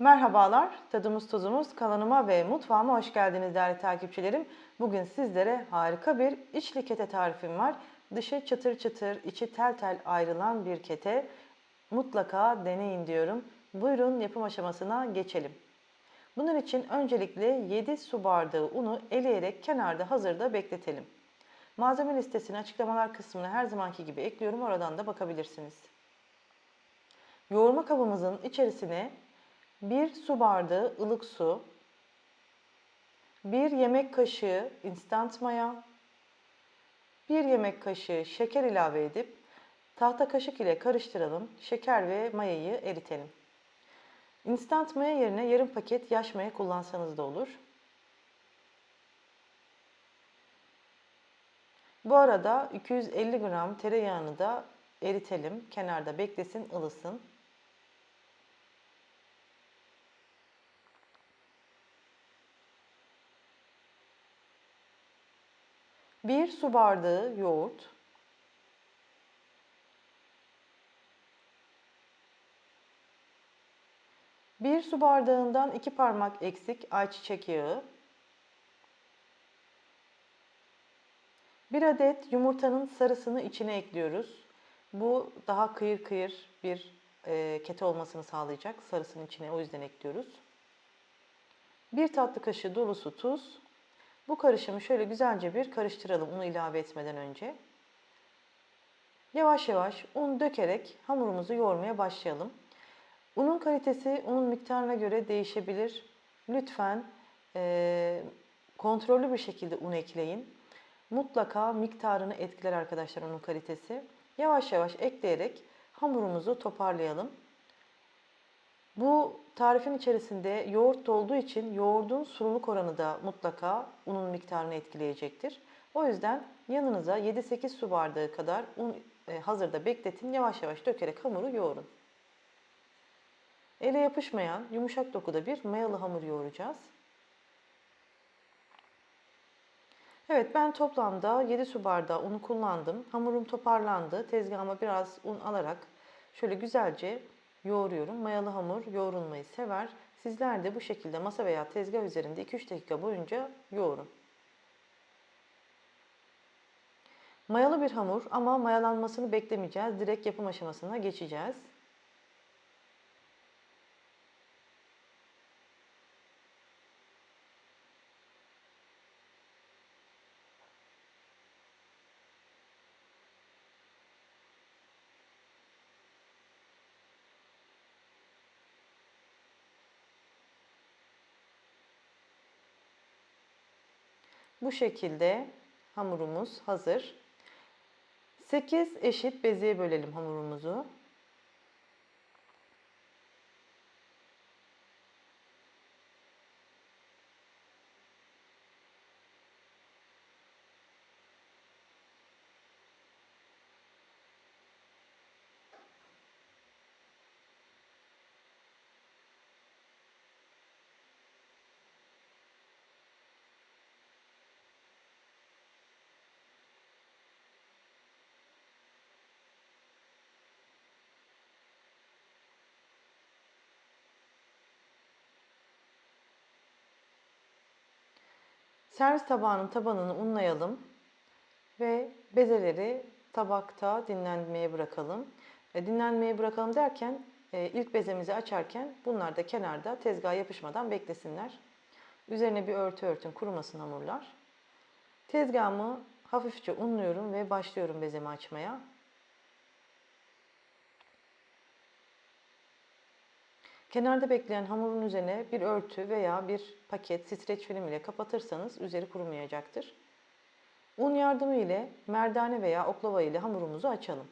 Merhabalar, tadımız tuzumuz kanalıma ve mutfağıma hoş geldiniz değerli takipçilerim. Bugün sizlere harika bir içli kete tarifim var. Dışı çıtır çıtır, içi tel tel ayrılan bir kete. Mutlaka deneyin diyorum. Buyurun yapım aşamasına geçelim. Bunun için öncelikle 7 su bardağı unu eleyerek kenarda hazırda bekletelim. Malzeme listesini açıklamalar kısmına her zamanki gibi ekliyorum. Oradan da bakabilirsiniz. Yoğurma kabımızın içerisine 1 su bardağı ılık su, 1 yemek kaşığı instant maya, 1 yemek kaşığı şeker ilave edip tahta kaşık ile karıştıralım. Şeker ve mayayı eritelim. Instant maya yerine yarım paket yaş maya kullansanız da olur. Bu arada 250 gram tereyağını da eritelim. Kenarda beklesin, ılısın. Bir su bardağı yoğurt. Bir su bardağından iki parmak eksik ayçiçek yağı. Bir adet yumurtanın sarısını içine ekliyoruz. Bu daha kıyır kıyır bir e, kete olmasını sağlayacak. Sarısının içine o yüzden ekliyoruz. Bir tatlı kaşığı dolusu tuz. Bu karışımı şöyle güzelce bir karıştıralım unu ilave etmeden önce. Yavaş yavaş un dökerek hamurumuzu yoğurmaya başlayalım. Unun kalitesi unun miktarına göre değişebilir. Lütfen e, kontrollü bir şekilde un ekleyin. Mutlaka miktarını etkiler arkadaşlar unun kalitesi. Yavaş yavaş ekleyerek hamurumuzu toparlayalım. Bu tarifin içerisinde yoğurt olduğu için yoğurdun sululuk oranı da mutlaka unun miktarını etkileyecektir. O yüzden yanınıza 7-8 su bardağı kadar un e, hazırda bekletin. Yavaş yavaş dökerek hamuru yoğurun. Ele yapışmayan yumuşak dokuda bir mayalı hamur yoğuracağız. Evet ben toplamda 7 su bardağı unu kullandım. Hamurum toparlandı. Tezgahıma biraz un alarak şöyle güzelce yoğuruyorum. Mayalı hamur yoğrulmayı sever. Sizler de bu şekilde masa veya tezgah üzerinde 2-3 dakika boyunca yoğurun. Mayalı bir hamur ama mayalanmasını beklemeyeceğiz. Direkt yapım aşamasına geçeceğiz. Bu şekilde hamurumuz hazır. 8 eşit beziye bölelim hamurumuzu. Servis tabağının tabanını unlayalım ve bezeleri tabakta dinlenmeye bırakalım. E, dinlenmeye bırakalım derken e, ilk bezemizi açarken bunlar da kenarda tezgaha yapışmadan beklesinler. Üzerine bir örtü örtün kurumasın hamurlar. Tezgahımı hafifçe unluyorum ve başlıyorum bezemi açmaya. Kenarda bekleyen hamurun üzerine bir örtü veya bir paket streç film ile kapatırsanız üzeri kurumayacaktır. Un yardımı ile merdane veya oklava ile hamurumuzu açalım.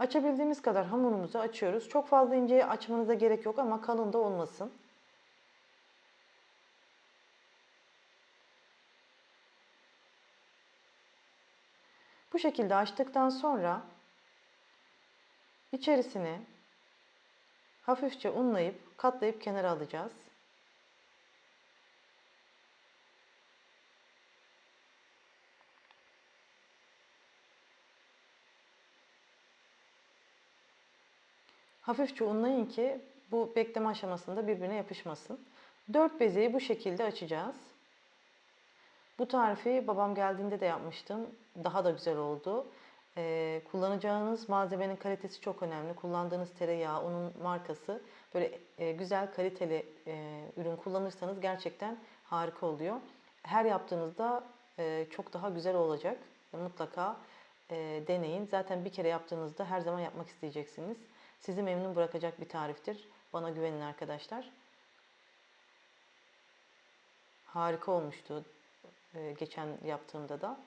Açabildiğimiz kadar hamurumuzu açıyoruz. Çok fazla ince açmanıza gerek yok ama kalın da olmasın. Bu şekilde açtıktan sonra içerisine hafifçe unlayıp katlayıp kenara alacağız. Hafifçe unlayın ki bu bekleme aşamasında birbirine yapışmasın. 4 bezeyi bu şekilde açacağız. Bu tarifi babam geldiğinde de yapmıştım. Daha da güzel oldu. Ee, kullanacağınız malzemenin kalitesi çok önemli. Kullandığınız tereyağı, onun markası böyle e, güzel kaliteli e, ürün kullanırsanız gerçekten harika oluyor. Her yaptığınızda e, çok daha güzel olacak. Mutlaka e, deneyin. Zaten bir kere yaptığınızda her zaman yapmak isteyeceksiniz. Sizi memnun bırakacak bir tariftir. Bana güvenin arkadaşlar. Harika olmuştu e, geçen yaptığımda da.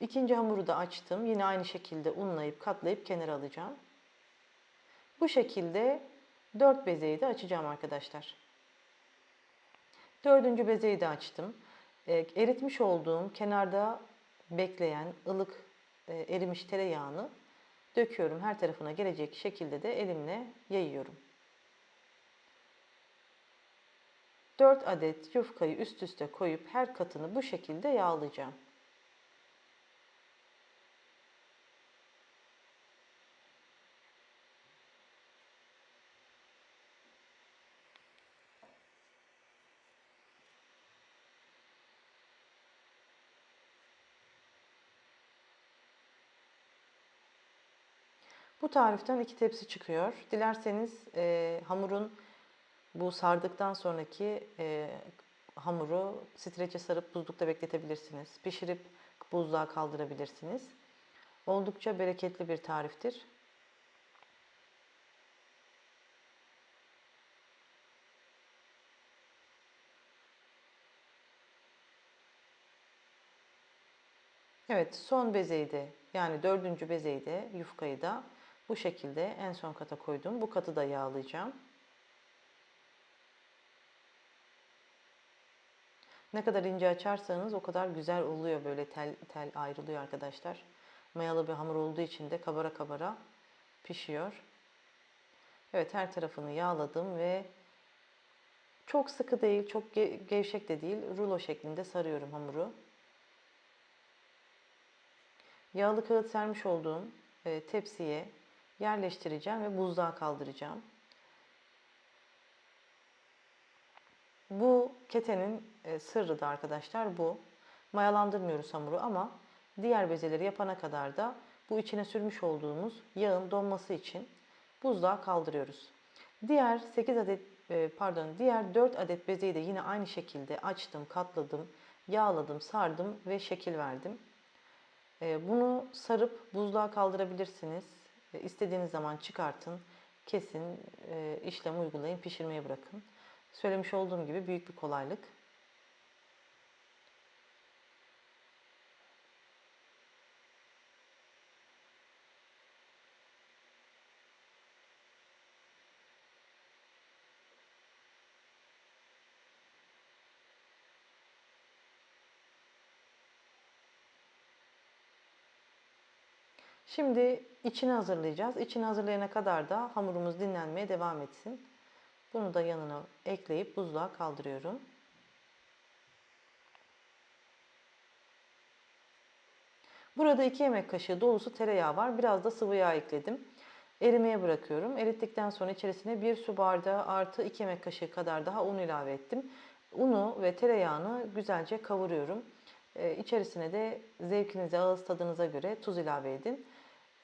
İkinci hamuru da açtım. Yine aynı şekilde unlayıp katlayıp kenara alacağım. Bu şekilde dört bezeyi de açacağım arkadaşlar. Dördüncü bezeyi de açtım. E, eritmiş olduğum kenarda bekleyen ılık e, erimiş tereyağını döküyorum. Her tarafına gelecek şekilde de elimle yayıyorum. 4 adet yufkayı üst üste koyup her katını bu şekilde yağlayacağım. Bu tariften iki tepsi çıkıyor. Dilerseniz e, hamurun bu sardıktan sonraki e, hamuru streçe sarıp buzlukta bekletebilirsiniz. Pişirip buzluğa kaldırabilirsiniz. Oldukça bereketli bir tariftir. Evet son bezeyi de yani dördüncü bezeyi de yufkayı da bu şekilde en son kata koydum. Bu katı da yağlayacağım. Ne kadar ince açarsanız o kadar güzel oluyor böyle tel tel ayrılıyor arkadaşlar. Mayalı bir hamur olduğu için de kabara kabara pişiyor. Evet her tarafını yağladım ve çok sıkı değil, çok gevşek de değil, rulo şeklinde sarıyorum hamuru. Yağlı kağıt sermiş olduğum e, tepsiye yerleştireceğim ve buzluğa kaldıracağım. Bu ketenin e, sırrı da arkadaşlar bu. Mayalandırmıyoruz hamuru ama diğer bezeleri yapana kadar da bu içine sürmüş olduğumuz yağın donması için buzluğa kaldırıyoruz. Diğer 8 adet e, pardon diğer 4 adet bezeyi de yine aynı şekilde açtım, katladım, yağladım, sardım ve şekil verdim. E, bunu sarıp buzluğa kaldırabilirsiniz. İstediğiniz zaman çıkartın, kesin, işlem uygulayın, pişirmeye bırakın. Söylemiş olduğum gibi büyük bir kolaylık. Şimdi içini hazırlayacağız. İçini hazırlayana kadar da hamurumuz dinlenmeye devam etsin. Bunu da yanına ekleyip buzluğa kaldırıyorum. Burada 2 yemek kaşığı dolusu tereyağı var. Biraz da sıvı yağ ekledim. Erimeye bırakıyorum. Erittikten sonra içerisine 1 su bardağı artı 2 yemek kaşığı kadar daha un ilave ettim. Unu ve tereyağını güzelce kavuruyorum. Ee, içerisine de zevkinize, ağız tadınıza göre tuz ilave edin.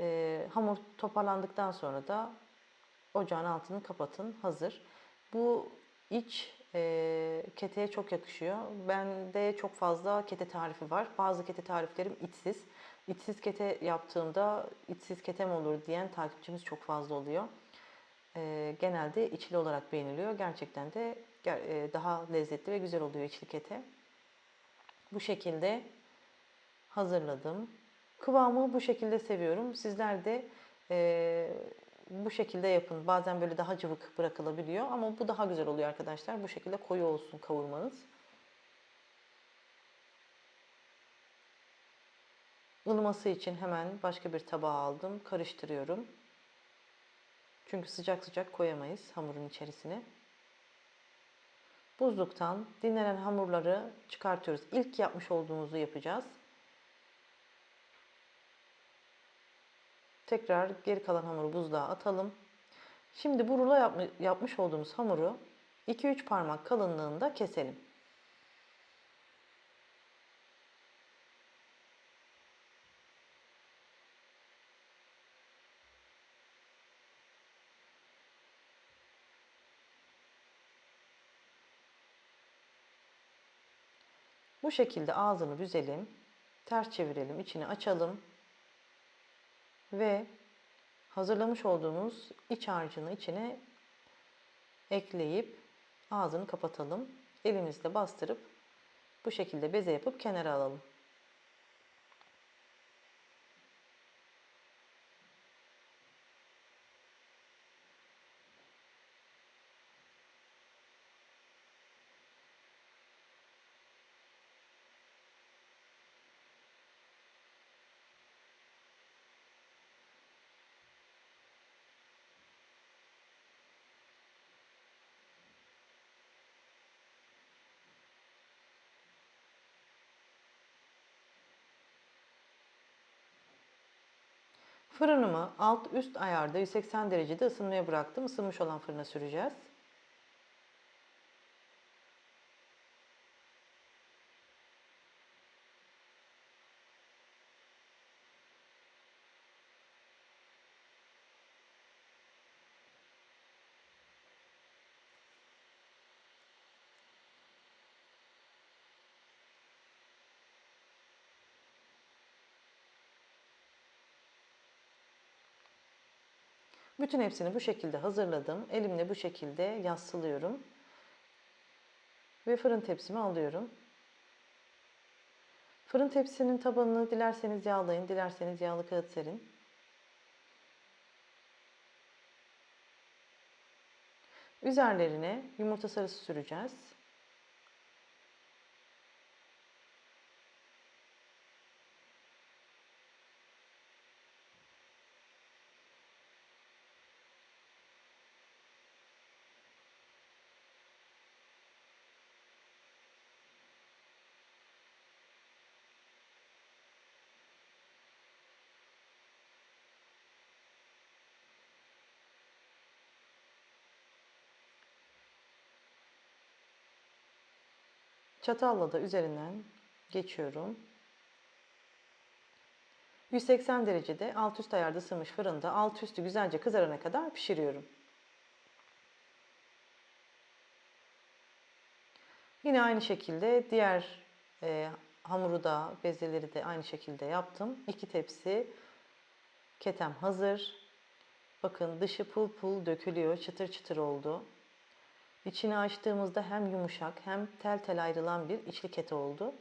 Ee, hamur toparlandıktan sonra da ocağın altını kapatın. Hazır. Bu iç e, keteye çok yakışıyor. Bende çok fazla kete tarifi var. Bazı kete tariflerim içsiz. İçsiz kete yaptığımda içsiz ketem olur diyen takipçimiz çok fazla oluyor. E, genelde içli olarak beğeniliyor. Gerçekten de e, daha lezzetli ve güzel oluyor içli kete. Bu şekilde hazırladım. Kıvamı bu şekilde seviyorum. Sizler de e, bu şekilde yapın. Bazen böyle daha cıvık bırakılabiliyor ama bu daha güzel oluyor arkadaşlar. Bu şekilde koyu olsun kavurmanız. Ilıması için hemen başka bir tabağa aldım. Karıştırıyorum. Çünkü sıcak sıcak koyamayız hamurun içerisine. Buzluktan dinlenen hamurları çıkartıyoruz. İlk yapmış olduğumuzu yapacağız. Tekrar geri kalan hamuru buzluğa atalım. Şimdi bu rulo yapmış olduğumuz hamuru 2-3 parmak kalınlığında keselim. Bu şekilde ağzını büzelim. Ters çevirelim, içini açalım. Ve hazırlamış olduğumuz iç harcını içine ekleyip ağzını kapatalım. Elimizle bastırıp bu şekilde beze yapıp kenara alalım. Fırınımı alt üst ayarda 180 derecede ısınmaya bıraktım. Isınmış olan fırına süreceğiz. Bütün hepsini bu şekilde hazırladım. Elimle bu şekilde yassılıyorum. Ve fırın tepsime alıyorum. Fırın tepsinin tabanını dilerseniz yağlayın, dilerseniz yağlı kağıt serin. Üzerlerine yumurta sarısı süreceğiz. Çatalla da üzerinden geçiyorum. 180 derecede alt üst ayarda ısınmış fırında alt üstü güzelce kızarana kadar pişiriyorum. Yine aynı şekilde diğer e, hamuru da bezeleri de aynı şekilde yaptım. İki tepsi ketem hazır. Bakın dışı pul pul dökülüyor, çıtır çıtır oldu. İçini açtığımızda hem yumuşak hem tel tel ayrılan bir içli kete oldu.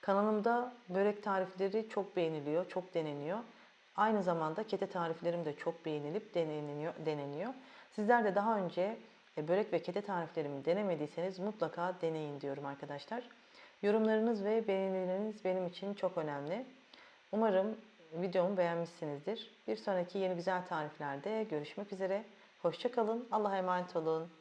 Kanalımda börek tarifleri çok beğeniliyor, çok deneniyor. Aynı zamanda kete tariflerim de çok beğenilip deneniyor. deneniyor. Sizler de daha önce e, börek ve kete tariflerimi denemediyseniz mutlaka deneyin diyorum arkadaşlar. Yorumlarınız ve beğenileriniz benim için çok önemli. Umarım videomu beğenmişsinizdir. Bir sonraki yeni güzel tariflerde görüşmek üzere. Hoşçakalın. Allah'a emanet olun.